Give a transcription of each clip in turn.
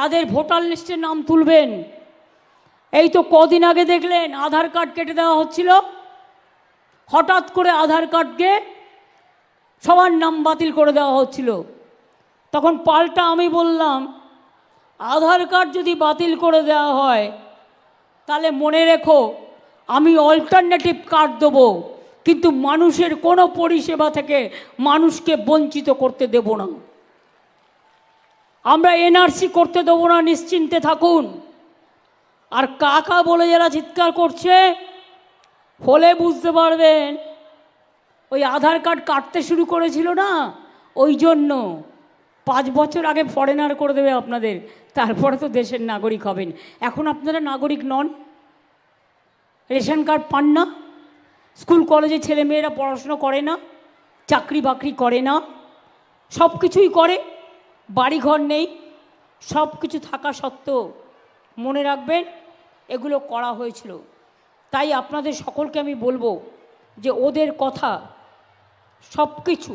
তাদের ভোটার লিস্টে নাম তুলবেন। এই তো কদিন আগে দেখলেন, আধার কার্ড কেটে দেওয়া হচ্ছিল। হঠাৎ করে আধার কার্ডকে সবার নাম বাতিল করে দেওয়া হচ্ছিল। তখন পাল্টা আমি বললাম, আধার কার্ড যদি বাতিল করে দেওয়া হয়, তাহলে মনে রেখো, আমি অল্টারনেটিভ কার্ড দেবো। কিন্তু মানুষের কোনো পরিষেবা থেকে মানুষকে বঞ্চিত করতে দেব না। আমরা এনআরসি করতে দেবো না, নিশ্চিন্তে থাকুন। আর কাকা বলে যারা চিৎকার করছে ফলে বুঝতে পারবেন, ওই আধার কার্ড কাটতে শুরু করেছিল না? ওই জন্য পাঁচ বছর আগে ফরেনার করে দেবে আপনাদের, তারপরে তো দেশের নাগরিক হবেন। এখন আপনারা নাগরিক নন? রেশন কার্ড পান না? স্কুল, কলেজে ছেলে মেয়েরা পড়াশুনো করে না? চাকরি বাকরি করে না? সব কিছুই করে? বাড়িঘর নেই, সব কিছু থাকা সত্ত্বেও মনে রাখবেন এগুলো করা হয়েছিল। তাই আপনাদের সকলকে আমি বলব যে ওদের কথা সব কিছু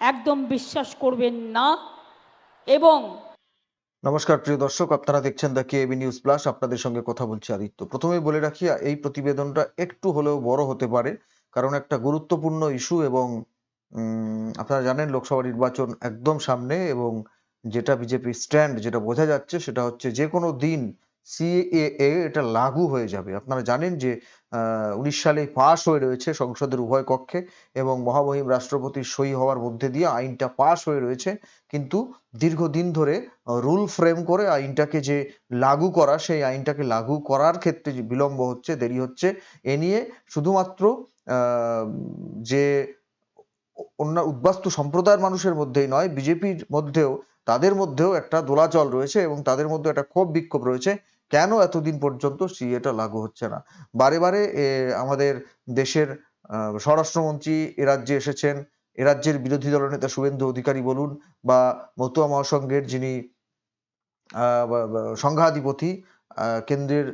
একদম বিশ্বাস করবেন না এবং নমস্কার প্রিয় দর্শক, আপনারা দেখছেন দ্য কেবি নিউজ প্লাস আপনাদের সঙ্গে কথা বলছি আদিত্য। প্রথমেই বলে রাখি, এই প্রতিবেদনটা একটু হলেও বড় হতে পারে, কারণ একটা গুরুত্বপূর্ণ ইস্যু এবং আপনারা জানেন লোকসভা নির্বাচন একদম সামনে এবং যেটা বিজেপির স্ট্যান্ড যেটা বোঝা যাচ্ছে সেটা হচ্ছে যে কোনো দিন সিএএ এটা লাগু হয়ে যাবে। আপনারা জানেন যে উনিশ সালে পাশ হয়ে রয়েছে সংসদের উভয় কক্ষে এবং মহামহিম রাষ্ট্রপতির সই হওয়ার মধ্যে দিয়ে আইনটা পাশ হয়ে রয়েছে। কিন্তু দীর্ঘদিন ধরে রুল ফ্রেম করে আইনটাকে যে লাগু করা, সেই আইনটাকে লাগু করার ক্ষেত্রে যে বিলম্ব হচ্ছে, দেরি হচ্ছে, এ নিয়ে শুধুমাত্র যে অন্য উদ্বাস্তু সম্প্রদায়ের মানুষের মধ্যেই নয়, বিজেপির মধ্যেও, তাদের মধ্যেও একটা দোলাচল রয়েছে এবং তাদের মধ্যে একটা ক্ষোভ বিক্ষোভ রয়েছে। কেন এতদিন পর্যন্ত সিএটা লাগু হচ্ছে না? বারে বারে আমাদের দেশের স্বরাষ্ট্রমন্ত্রী এ রাজ্যে এসেছেন। এ রাজ্যের বিরোধী দলনেতা শুভেন্দু অধিকারী বলুন বা মতুয়া মহাসংঘের যিনি সংঘাধিপতি কেন্দ্রের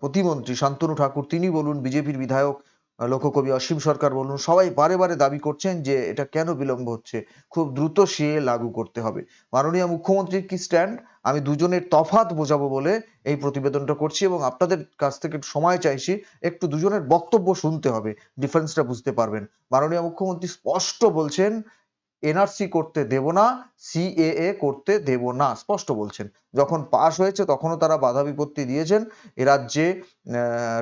প্রতিমন্ত্রী শান্তনু ঠাকুর, তিনি বলুন বিজেপির বিধায়ক লোককবি অসীম সরকার বলুন, সবাই বারে বারে দাবি করছেন যে এটা কেন বিলম্ব হচ্ছে, খুব দ্রুত সে লাগু করতে হবে। মাননীয় মুখ্যমন্ত্রীর কি স্ট্যান্ড আমি দুজনের তফাৎ বোঝাবো বলে এই প্রতিবেদনটা করছি এবং আপনাদের কাছ থেকে সময় চাইছি, একটু দুজনের বক্তব্য শুনতে হবে ডিফারেন্সটা বুঝতে পারবেন। মাননীয় মুখ্যমন্ত্রী স্পষ্ট বলছেন এনআরসি করতে দেব না সিএএ করতে দেব না, স্পষ্ট বলছেন। যখন পাস হয়েছে তখনও তারা বাধা বিপত্তি দিয়েছেন। এ রাজ্যে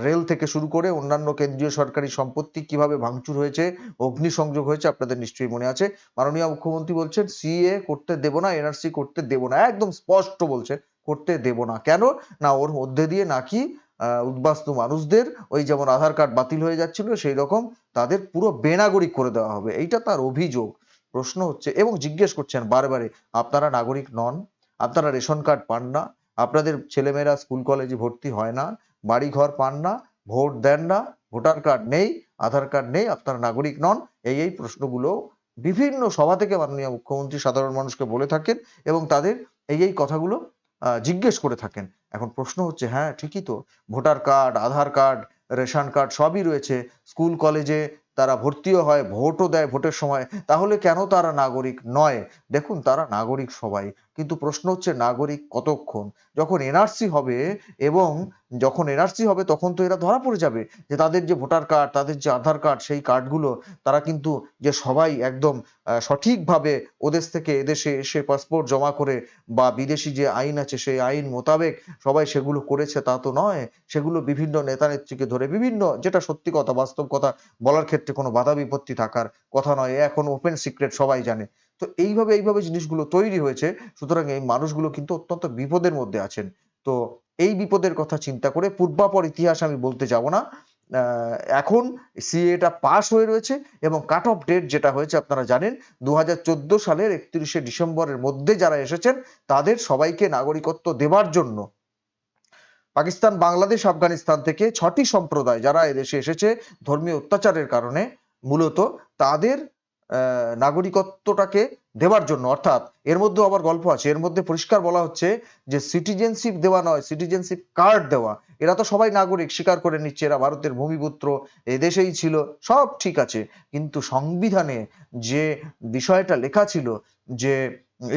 রেল থেকে শুরু করে অন্যান্য কেন্দ্রীয় সরকারি সম্পত্তি কীভাবে ভাঙচুর হয়েছে, অগ্নিসংযোগ হয়েছে আপনাদের নিশ্চয়ই মনে আছে। মাননীয় মুখ্যমন্ত্রী বলছেন সিএ করতে দেব না এনআরসি করতে দেব না, একদম স্পষ্ট বলছেন, করতে দেব না। কেন? না ওর মধ্যে দিয়ে নাকি উদ্বাস্তু মানুষদের ওই যেমন আধার কার্ড বাতিল হয়ে যাচ্ছিল, সেই রকম তাদের পুরো বেনাগরিক করে দেওয়া হবে। এইটা তার অভিযোগ। প্রশ্ন হচ্ছে এবং জিজ্ঞেস করছেন বারে আপনারা নাগরিক নন, আপনারা রেশন কার্ড পান না, আপনাদের ছেলেমেয়েরা স্কুল কলেজে ভর্তি হয় না বাড়ি ঘর পান না, ভোট দেন না, ভোটার কার্ড নেই, আধার কার্ড নেই, আপনারা নাগরিক নন, এই এই প্রশ্নগুলো বিভিন্ন সভা থেকে মাননীয় মুখ্যমন্ত্রী সাধারণ মানুষকে বলে থাকেন এবং তাদের এই এই কথাগুলো জিজ্ঞেস করে থাকেন। এখন প্রশ্ন হচ্ছে হ্যাঁ ঠিকই তো, voter card, Aadhaar card, ration card সবই রয়েছে, স্কুল কলেজে তারা ভর্তিও হয়, ভোটও দেয় ভোটের সময়। তাহলে কেন তারা নাগরিক নয়? দেখুন, তারা নাগরিক সবাই। কিন্তু প্রশ্ন হচ্ছে, নাগরিক কতক্ষণ? যখন এনআরসি হবে এবং যখন এনআরসি হবে তখন তো এরা ধরা পড়ে যাবে যে তাদের যে ভোটার কার্ড, তাদের যে আধার কার্ড, সেই কার্ডগুলো তারা কিন্তু যে সবাই একদম সঠিকভাবে ওদেশ থেকে এদেশে এসে পাসপোর্ট জমা করে বা বিদেশি যে আইন আছে সেই আইন মোতাবেক সবাই সেগুলো করেছে তা তো নয়। সেগুলো বিভিন্ন নেতা নেত্রীকে ধরে বিভিন্ন যেটা সত্যি কথা, বাস্তব কথা বলার ক্ষেত্রে কোনো বাধা বিপত্তি থাকার কথা নয়। এখন ওপেন সিক্রেট সবাই জানে। তো এইভাবে এইভাবে জিনিসগুলো তৈরি হয়েছে। সুতরাং এই মানুষগুলো কিন্তু অত্যন্ত বিপদের মধ্যে আছেন। তো এই বিপদের কথা চিন্তা করে পূর্বাপর ইতিহাস আমি বলতে যাব না। এখন সিএটা পাস হয়ে রয়েছে এবং কাট অফ ডেট যেটা হয়েছে আপনারা জানেন দু হাজার চোদ্দ সালের একত্রিশে ডিসেম্বরের মধ্যে যারা এসেছেন, তাদের সবাইকে নাগরিকত্ব দেওয়ার জন্য। পাকিস্তান, বাংলাদেশ, আফগানিস্তান থেকে ছটি সম্প্রদায় যারা এদেশে এসেছে ধর্মীয় অত্যাচারের কারণে, মূলত তাদের নাগরিকত্বটাকে দেওয়ার জন্য, অর্থাৎ এর মধ্যে আবার গল্প আছে, এর মধ্যে পরিষ্কার বলা হচ্ছে যে সিটিজেনশিপ দেওয়া নয় সিটিজেনশিপ কার্ড দেওয়া। এরা তো সবাই নাগরিক, স্বীকার করে নিচ্ছে, এরা ভারতের ভূমিপুত্র এদেশেই ছিল, সব ঠিক আছে। কিন্তু সংবিধানে যে বিষয়টা লেখা ছিল, যে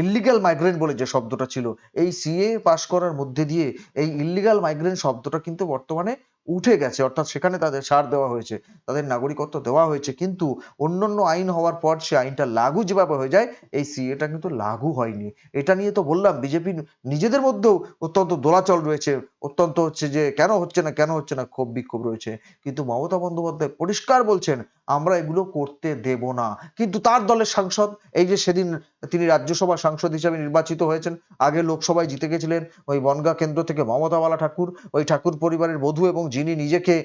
ইল্লিগাল মাইগ্রেন্ট বলে যে শব্দটা ছিল, এই সিএ পাশ করার মধ্যে দিয়ে এই ইল্লিগাল মাইগ্রেন্ট শব্দটা কিন্তু বর্তমানে উঠে গেছে, অর্থাৎ সেখানে তাদের ছাড় দেওয়া হয়েছে, তাদের নাগরিকত্ব দেওয়া হয়েছে, কিন্তু অন্যান্য আইন হওয়ার পর সে আইনটা লাগু যেভাবে হয়ে যায়, এই সিএটা কিন্তু লাগু হয়নি। এটা নিয়ে তো বললাম, বিজেপি নিজেদের মধ্যেও অত্যন্ত দোলাচল রয়েছে, অত্যন্ত হচ্ছে যে কেন হচ্ছে না, কেন হচ্ছে না, ক্ষোভ বিক্ষোভ রয়েছে। কিন্তু মমতা বন্দ্যোপাধ্যায় পরিষ্কার বলছেন, আমরা এগুলো করতে দেব না। কিন্তু তার দলের সাংসদ, এই যে সেদিন তিনি রাজ্যসভা সাংসদ হিসেবে নির্বাচিত হয়েছেন। আগে লোকসভায় জিতে গেছিলেন ওই বনগা কেন্দ্র থেকে মমতাওয়ালা ঠাকুর। ওই ঠাকুর পরিবারের বধূ এবং যিনি নিজেকে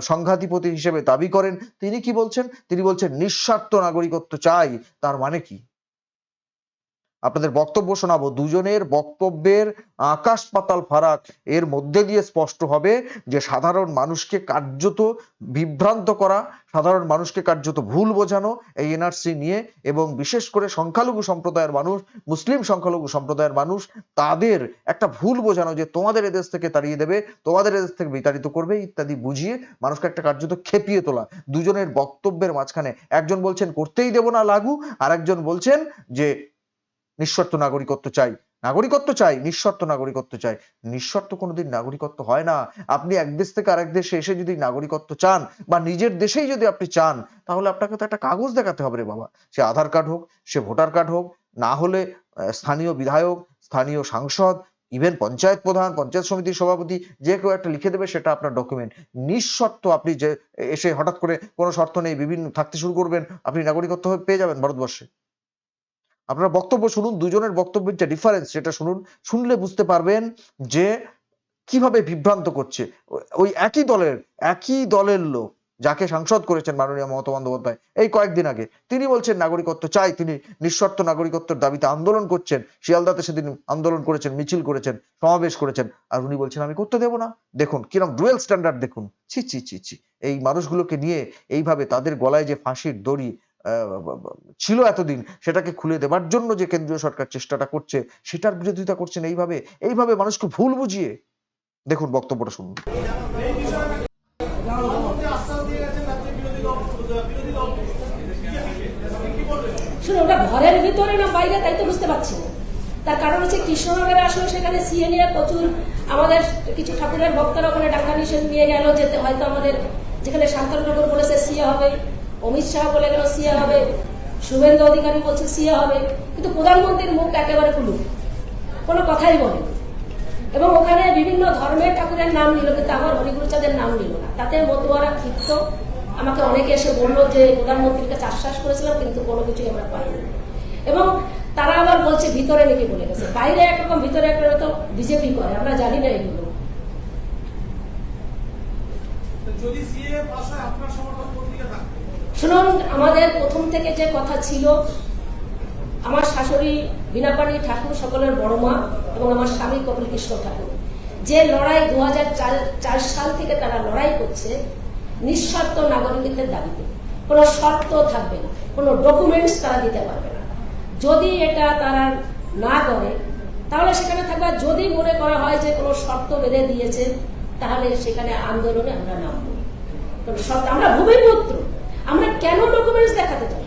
সংঘাতিপতি হিসেবে দাবি করেন, তিনি কি বলছেন? তিনি বলছেন, নিঃস্বার্থ নাগরিকত্ব চাই। তার মানে কি? আপনাদের বক্তব্য শোনাবো। দুজনের বক্তব্যের আকাশ পাতাল ফারাক এর মধ্যে দিয়ে স্পষ্ট হবে যে, সাধারণ মানুষকে কার্যত বিভ্রান্ত করা, সাধারণ মানুষকে কার্যত ভুল বোঝানো এই এনআরসি নিয়ে এবং বিশেষ করে সংখ্যালঘু সম্প্রদায়ের মানুষ, মুসলিম সংখ্যালঘু সম্প্রদায়ের মানুষ, তাদের একটা ভুল বোঝানো যে, তোমাদের এদেশ থেকে তাড়িয়ে দেবে, তোমাদের এদেশ থেকে বিতাড়িত করবে ইত্যাদি বুঝিয়ে মানুষকে একটা কার্যত খেপিয়ে তোলা। দুজনের বক্তব্যের মাঝখানে একজন বলছেন, করতেই দেব না, লাগু। আর একজন বলছেন যে নিঃশর্ত নাগরিকত্ব চাই। নাগরিকত্ব চাই, নিঃশর্ত নাগরিকত্ব চাই। নিঃশর্ত কোনোদিন নাগরিকত্ব হয় না। আপনি এক দেশ থেকে আরেক দেশে এসে যদি নাগরিকত্ব চান বা নিজের দেশেই যদি আপনি চান, তাহলে আপনাকে তো একটা কাগজ দেখাতে হবে রে বাবা। সে আধার কার্ড হোক, সে ভোটার কার্ড হোক, না হলে স্থানীয় বিধায়ক, স্থানীয় সাংসদ ইভেন পঞ্চায়েত প্রধান, পঞ্চায়েত সমিতির সভাপতি, যে কেউ একটা লিখে দেবে সেটা আপনার ডকুমেন্ট নিঃশর্ত আপনি যে এসে হঠাৎ করে কোনো শর্ত নেই, বিভিন্ন থাকতে শুরু করবেন, আপনি নাগরিকত্ব পেয়ে যাবেন ভারতবর্ষে। আপনারা বক্তব্য শুনুন, দুজনের বক্তব্যের যে ডিফারেন্স সেটা শুনুন, শুনলে বুঝতে পারবেন যে কীভাবে বিভ্রান্ত করছে। ওই একই দলের একই দলের লোক যাকে সাংসদ করেছেন মাননীয় মমতা বন্দ্যোপাধ্যায়, এই কয়েকদিন আগে, তিনি বলছেন নাগরিকত্ব চাই, তিনি নিঃশর্ত নাগরিকত্বের দাবিতে আন্দোলন করছেন, শিয়ালদাতে সেদিন আন্দোলন করেছেন, মিছিল করেছেন, সমাবেশ করেছেন, আর উনি বলছেন, আমি করতে দেবো না। দেখুন, কিরম ডুয়েল স্ট্যান্ডার্ড দেখুন। ছি ছি ছি ছি। এই মানুষগুলোকে নিয়ে এইভাবে তাদের গলায় যে ফাঁসির দড়ি ছিল এতদিন, সেটাকে খুলে দেবার জন্য যে কেন্দ্রীয় সরকার চেষ্টাটা করছে, সেটার বিরোধিতা করছেন এইভাবে এইভাবে মানুষকে ভুল বুঝিয়ে। দেখুন বক্তব্যটা শুনুন। ওটা ঘরের ভিতরে না বাইরে, তাই তো বুঝতে পারছি তার কারণ হচ্ছে কৃষ্ণনগরে আসলে সেখানে সিএ নিয়ে প্রচুর, আমাদের কিছু ঠাকুরের ভক্তরা ওখানে ডাক্তার নিষেধ নিয়ে গেল, যেতে হয়তো আমাদের যেখানে শান্তনু ঠাকুর বলেছে, সিএ হবে। অমিত শাহ বলে গেল সিএ হবে? শুভেন্দু অধিকারী বলছে সিএ হবে। কিন্তু প্রধানমন্ত্রীর মুখ একেবারে খুলু কোনো কথাই বলেনি এবং ওখানে বিভিন্ন ধর্মের ঠাকুরের নাম নিল, কিন্তু আমার হরিগুরুচাঁদের নাম নিল না। তাতে মতুয়ারা ক্ষিপ্ত। আমাকে অনেকে এসে বলল যে প্রধানমন্ত্রীর কাছে আশ্বাস করেছিলাম, কিন্তু কোনো কিছুই আমরা পাইনি। এবং তারা আবার বলছে, ভিতরে নাকি বলে গেছে। বাইরে একরকম, ভিতরে একরকম তো বিজেপি করে, আমরা জানি না এগুলো। যদি সিএ হয়, আপনার সমর্থন কোন দিকে শুনুন, আমাদের প্রথম থেকে যে কথা ছিল, আমার শাশুড়ি বিনাপানি ঠাকুর সকলের বড় মা এবং আমার স্বামী কপিল কৃষ্ণ ঠাকুর। যে লড়াই দু চার সাল থেকে তারা লড়াই করছে, নিঃস্বার্থ নাগরিকদের দাবিতে। কোনো শর্ত থাকবে না, কোনো ডকুমেন্টস তারা দিতে পারবে না। যদি এটা তারা না করে, তাহলে সেখানে থাকবে, যদি মনে করা হয় যে কোনো শর্ত বেঁধে দিয়েছে, তাহলে সেখানে আন্দোলনে আমরা নামবো। আমরা ভূমিপুত্র। আমরা কেন ডকুমেন্টস দেখাতে চাই?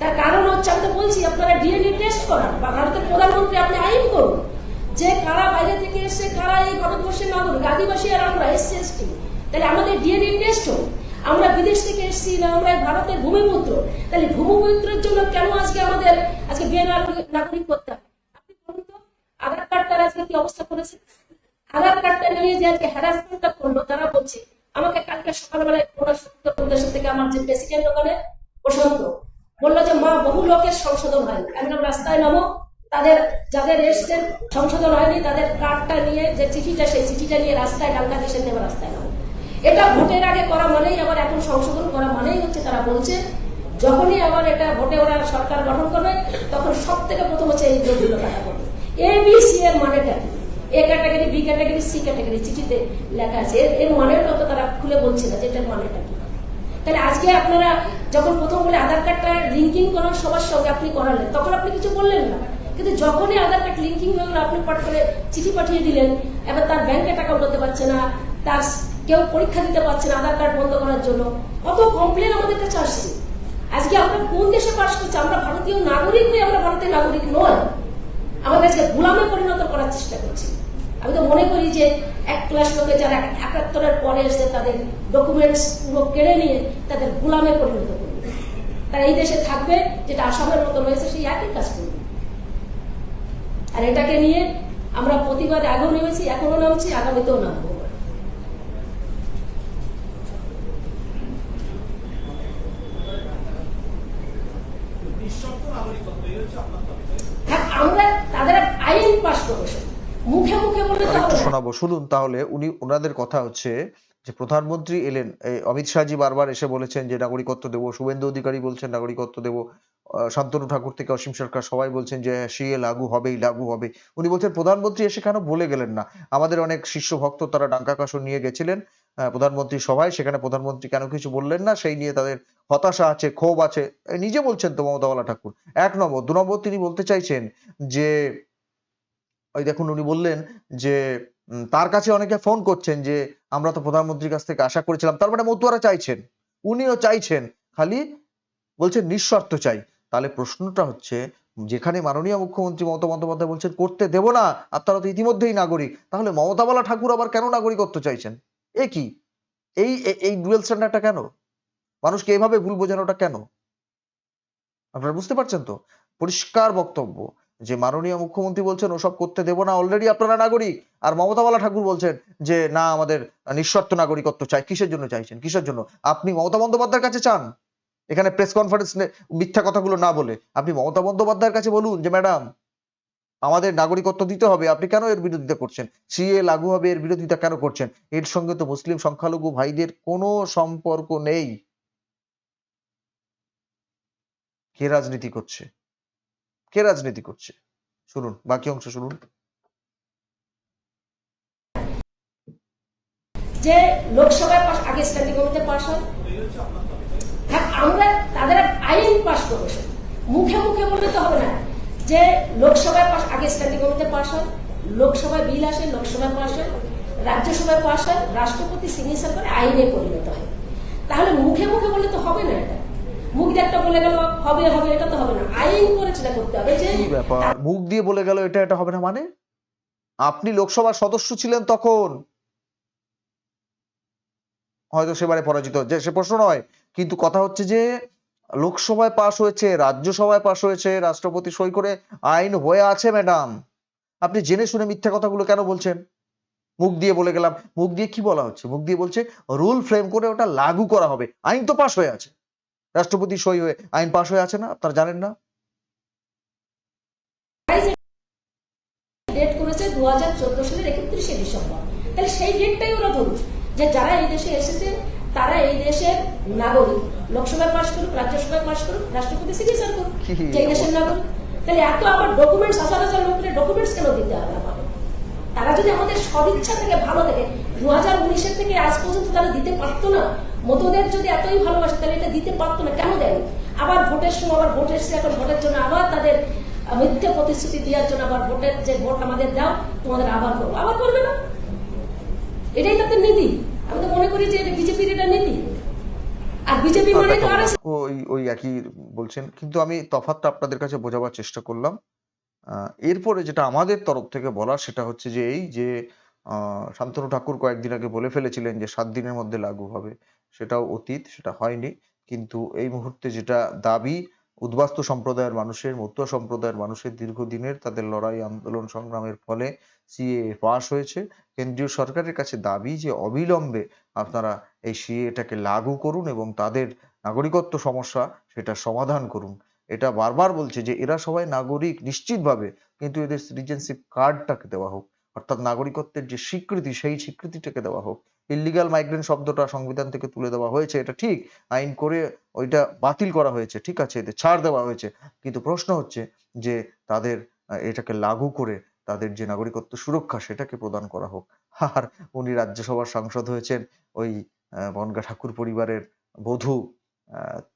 তার কারণ হচ্ছে, আমি তো বলছি, আপনারা ডিএনএ টেস্ট করান। বা ভারতের প্রধানমন্ত্রী, আপনি আইন করুন। যে কারা বাইরে থেকে এসে, কারা এই ভারতবর্ষের নাগরিক, আদিবাসী আর আমরা এসসি এসটি তাহলে আমাদের ডিএনএ টেস্ট হোক। আমরা বিদেশ থেকে এসেছি, না আমরা ভারতের ভূমিপুত্র? তাহলে ভূমিপুত্রের জন্য কেন আজকে আমাদের, আজকে বিয়ে নাগরিক করতে হবে? আপনি বলুন তো, আধার কার্ডটার আজকে কি অবস্থা করেছে? আধার কার্ডটা নিয়ে যে আজকে হ্যারাসমেন্টটা করল, তারা বলছে আমাকে কালকে সকালবেলায় উত্তর প্রদেশ থেকে আমার যে প্রেসিডেন্ট ওখানে প্রশান্ত বলল যে, মা, বহু লোকের সংশোধন হয়নি একদম রাস্তায় নামো। তাদের, যাদের এসছেন, সংশোধন হয়নি। তাদের কার্ডটা নিয়ে, যে চিঠিটা, সেই চিঠিটা নিয়ে রাস্তায় ডাঙ্গা দেশের নেমে রাস্তায় নামো। এটা ভোটের আগে করা মানেই আবার এখন সংশোধন করা মানেই হচ্ছে তারা বলছে, যখনই আবার এটা ভোটে ওরা সরকার গঠন করবে, তখন সব থেকে প্রথম হচ্ছে এই লোকগুলো কাটা করবে। এ বি সি এর মানেটা কি? A category B category C category চিঠিতে লেখা আছে। এর- এর মানেটা তো তারা খুলে বলছে না যে এটার মানেটা কি। তাহলে আজকে আপনারা যখন প্রথম বলে আধার কার্ডটা লিঙ্কিং করার সবার সঙ্গে আপনি করালেন, তখন আপনি কিছু বললেন না। কিন্তু যখনই আধার কার্ড লিঙ্কিং হয়ে গেলো, আপনি পট করে চিঠি পাঠিয়ে দিলেন, এবার তার ব্যাংকে টাকা উঠাতে পারছে না, তার কেউ পরীক্ষা দিতে পারছে না আধার কার্ড বন্ধ করার জন্য। কত কমপ্লেন আমাদের কাছে আসছে। আজকে আমরা কোন দেশে বাস করছি? আমরা ভারতীয় নাগরিক হয়ে আমরা ভারতের নাগরিক নয়। আমাদের আজকে গোলামে পরিণত করার চেষ্টা করছি। আমি তো মনে করি যে এক ক্লাস লোকে যারা একাত্তরের পরে এসে তাদের ডকুমেন্টস পুরো কেড়ে নিয়ে তাদের গোলামে পরিণত করবে। তারা এই দেশে থাকবে যেটা আসামের মতো রয়েছে সেই একই কাজ করবে। আর এটাকে নিয়ে আমরা প্রতিবাদ আগেও নেমেছি এখনও নামছি আগামীতেও নামবো। দাবি হ্যাঁ আমরা তাদের আইন পাশ করেছে মুখে মুখে হবে না শোনাবো। শুনুন তাহলে উনি ওনাদের কথা হচ্ছে যে প্রধানমন্ত্রী এলেন অমিত শাহজি বারবার এসে বলেছেন যে নাগরিকত্ব দেবো শুভেন্দু অধিকারী বলছেন নাগরিকত্ব দেবো শান্তনু ঠাকুর থেকে অসীম সরকার সবাই বলছেন যে সিএ লাগু হবেই লাগু হবে উনি বলছেন প্রধানমন্ত্রী এসে কেন বলে গেলেন না? আমাদের অনেক শিষ্য ভক্ত তারা ডাঙ্কা কাসর নিয়ে গেছিলেন আহ, প্রধানমন্ত্রী সভায় সেখানে প্রধানমন্ত্রী কেন কিছু বললেন না? সেই নিয়ে তাদের হতাশা আছে ক্ষোভ আছে। নিজে বলছেন তো মমতাওয়ালা ঠাকুর। এক নম্বর দু নম্বর তিনি বলতে চাইছেন যে ওই দেখুন উনি বললেন যে তার কাছে অনেকে ফোন করছেন যে, আমরা তো প্রধানমন্ত্রীর কাছ থেকে আশা করেছিলাম। তার মানে মতুয়ারা চাইছেন। উনিও চাইছেন। খালি বলছেন নিঃশর্ত চাই। তাহলে প্রশ্নটা হচ্ছে, যেখানে মাননীয় মুখ্যমন্ত্রী মমতা বন্দ্যোপাধ্যায় বলছেন, করতে দেব না আপনারা তো ইতিমধ্যেই নাগরিক। তাহলে মমতা মমতাবালা ঠাকুর আবার কেন নাগরিকত্ব চাইছেন? এ কি? এই এই ডুয়েল স্ট্যান্ডার্ডটা কেন? মানুষকে এভাবে ভুল বোঝানোটা কেন? আপনারা বুঝতে পারছেন তো? পরিষ্কার বক্তব্য। যে মাননীয় মুখ্যমন্ত্রী বলছেন, ওসব করতে দেব না অলরেডি আপনারা নাগরিক। আর মমতাবালা ঠাকুর বলছেন যে, না, আমাদের নিঃশর্ত নাগরিকত্ব চাই। কিসের জন্য চাইছেন? কিসের জন্য? আপনি মমতা বন্দ্যোপাধ্যায়ের কাছে চান? এখানে প্রেস কনফারেন্স মিথ্যা কথাগুলো না বলে। আপনি মমতা বন্দ্যোপাধ্যায়ের কাছে বলুন যে, ম্যাডাম, আমাদের নাগরিকত্ব দিতে হবে। আপনি কেন এর বিরোধিতা করছেন? সিএ লাগু হবে, এর বিরোধিতা কেন করছেন? এর সঙ্গে তো মুসলিম সংখ্যালঘু ভাইদের কোনো সম্পর্ক নেই। কে রাজনীতি করছে? কে রাজনীতি করছে? শুনুন, বাকি অংশ শুনুন। যে লোকসভায় পাশ, আগে স্ট্যান্ডিং কমিটিতে পাশ হয় হ্যাঁ আমরা তাদের আইন পাশ করেছে মুখে মুখে বললে তো হবে না। যে লোকসভায় পাশ, আগে স্ট্যান্ডিং কমিটিতে পাশ হয়, লোকসভায় বিল আসে, লোকসভায় পাশ হয়, রাজ্যসভায় পাশ হয়, রাষ্ট্রপতি সিগনেচার করে আইনে পরিণত হয়। তাহলে মুখে মুখে বললে তো হবে না এটা। মুখ দিয়ে একটা বলে গেল হবে হবে এটা তো হবে না। আইন করে সেটা করতে হবে। যে ব্যাপার? মুখ দিয়ে বলে গেল এটা এটা হবে না মানে? আপনি লোকসভার সদস্য ছিলেন তখন। হয়তো সেবারে পরাজিত যে সে প্রশ্ন নয় কিন্তু কথা হচ্ছে যে লোকসভায় পাশ হয়েছে রাজ্যসভায় পাশ হয়েছে রাষ্ট্রপতি সই করে আইন হয়ে আছে ম্যাডাম। আপনি জেনে শুনে মিথ্যা কথাগুলো কেন বলছেন? মুখ দিয়ে বলে গেলাম। মুখ দিয়ে কি বলা হচ্ছে? মুখ দিয়ে বলছে রুল ফ্রেম করে ওটা লাগু করা হবে। আইন তো পাশ হয়ে আছে। রাষ্ট্রপতি সই হয়ে আইন পাশ হয়ে আছে না আপনারা জানেন না? ডেট করেছে দু হাজার চোদ্দ সালের একত্রিশে ডিসেম্বর। তাহলে সেই ডেটটাই ওরা যে যারা এই দেশে এসেছে তারা এই দেশের নাগরিক। লোকসভায় পাশ করুক রাজ্যসভায় পাশ করুক রাষ্ট্রপতি সিগনেচার করুক যে এই দেশের নাগরিক। তাহলে এত আবার ডকুমেন্টস হাজার হাজার লোকের ডকুমেন্টস কেন দিতে হবে আমাদের? তারা যদি আমাদের সদিচ্ছা থেকে ভালো থাকে দু হাজার উনিশের থেকে আজ পর্যন্ত তারা দিতে পারতো না মতদের যদি এতই ভালোবাসে তাহলে এটা দিতে পারতো না কেন দেয়নি? আবার ভোটের সময় আবার ভোট এসছে এখন ভোটের জন্য আবার তাদের মিথ্যে প্রতিশ্রুতি দেওয়ার জন্য আবার ভোটের যে ভোট আমাদের দাও তোমাদের আবার করব। আবার করবে না? এটাই তাদের নীতি। আমি তো মনে করি যে এটা বিজেপির এটা নীতি। আর বিজেপি মানে তো আর ওই ওই একই বলছেন কিন্তু আমি তফাৎটা আপনাদের কাছে বোঝাবার চেষ্টা করলাম। আহ, এরপরে যেটা আমাদের তরফ থেকে বলার সেটা হচ্ছে যে এই যে আহ, শান্তনু ঠাকুর কয়েকদিন আগে বলে ফেলেছিলেন যে সাত দিনের মধ্যে লাগু হবে। সেটাও অতীত, সেটা হয়নি। কিন্তু এই মুহূর্তে যেটা দাবি, উদ্বাস্তু সম্প্রদায়ের মানুষের, মতুয়া সম্প্রদায়ের মানুষের দীর্ঘদিনের তাদের লড়াই, আন্দোলন সংগ্রামের ফলে সিএ পাশ হয়েছে। কেন্দ্রীয় সরকারের কাছে দাবি যে অবিলম্বে আপনারা এই সিএটাকে লাগু করুন এবং তাদের নাগরিকত্ব সমস্যা সেটা সমাধান করুন। এটা বারবার বলছে যে এরা সবাই নাগরিক নিশ্চিতভাবে, কিন্তু এদের সিটিজেনশিপ কার্ডটাকে দেওয়া হোক, অর্থাৎ নাগরিকত্বের যে স্বীকৃতি, সেই স্বীকৃতিটাকে দেওয়া হোক ইলিগাল মাইগ্রেন্ট শব্দটা সংবিধান থেকে তুলে দেওয়া হয়েছে, এটা ঠিক। আইন করে ওইটা বাতিল করা হয়েছে, ঠিক আছে? এতে ছাড় দেওয়া হয়েছে। কিন্তু প্রশ্ন হচ্ছে যে তাদের এটাকে লাগু করে তাদের যে নাগরিকত্ব সুরক্ষা সেটাকে প্রদান করা হোক। আর উনি রাজ্যসভার সাংসদ হয়েছেন, ওই বনগা ঠাকুর পরিবারের বধূ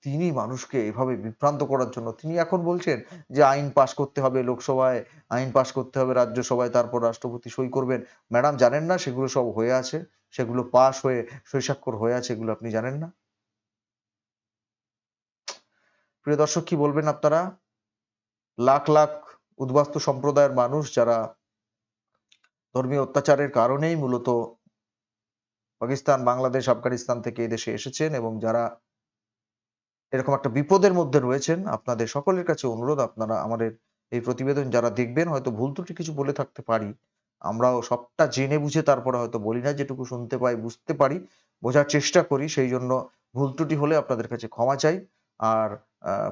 তিনি মানুষকে এভাবে বিভ্রান্ত করার জন্য, তিনি এখন বলছেন যে আইন পাশ করতে হবে লোকসভায়, আইন পাশ করতে হবে রাজ্যসভায়, তারপর রাষ্ট্রপতি সই করবেন। ম্যাডাম, জানেন না সেগুলো সব হয়ে আছে? সেগুলো পাশ হয়ে স্বাক্ষর হয়ে আছে এগুলো আপনি জানেন না? প্রিয় দর্শক, কি বলবেন আপনারা? লাখ লাখ উদ্বাস্তু সম্প্রদায়ের মানুষ যারা ধর্মীয় অত্যাচারের কারণেই মূলত পাকিস্তান, বাংলাদেশ, আফগানিস্তান থেকে এদেশে এসেছেন এবং যারা এরকম একটা বিপদের মধ্যে রয়েছেন, আপনাদের সকলের কাছে অনুরোধ, আপনারা আমাদের এই প্রতিবেদন যারা দেখবেন, হয়তো ভুল ত্রুটি কিছু বলে থাকতে পারি। আমরাও সবটা জেনে বুঝে তারপরে হয়তো বলি না, যেটুকু শুনতে পাই, বুঝতে পারি, বোঝার চেষ্টা করি, সেই জন্য ভুল ত্রুটি হলে আপনাদের কাছে ক্ষমা চাই। আর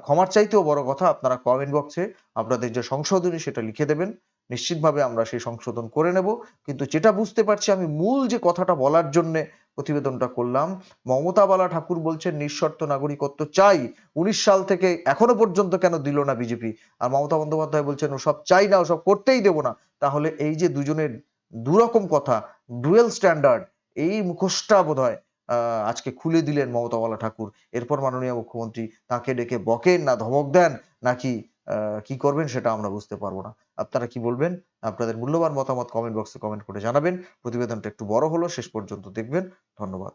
ক্ষমার চাইতেও বড় কথা, আপনারা কমেন্ট বক্সে আপনাদের যে সংশোধনী, সেটা লিখে দেবেন। নিশ্চিতভাবে আমরা সেই সংশোধন করে নেব। কিন্তু যেটা বুঝতে পারছি, আমি মূল যে কথাটা বলার জন্য প্রতিবেদনটা করলাম মমতা বালা ঠাকুর বলছেন, নিঃশর্ত নাগরিকত্ব চাই। উনিশ সাল থেকে এখনও পর্যন্ত কেন দিল না বিজেপি? আর মমতা বন্দ্যোপাধ্যায় বলছেন, ওসব চাই না, ওসব করতেই দেবো না। তাহলে এই যে দুজনের দুরকম কথা, ডুয়েল স্ট্যান্ডার্ড, এই মুখোশটা বোধ হয় আজকে খুলে দিলেন মমতা বালা ঠাকুর। এরপর মাননীয় মুখ্যমন্ত্রী তাকে ডেকে বকেন না ধমক দেন, নাকি কি করবেন সেটা আমরা বুঝতে পারব না। আপনারা কি বলবেন? আপনাদের মূল্যবান মতামত কমেন্ট বক্সে কমেন্ট করে জানাবেন। প্রতিবেদনটা একটু বড় হলো, শেষ পর্যন্ত দেখবেন। ধন্যবাদ।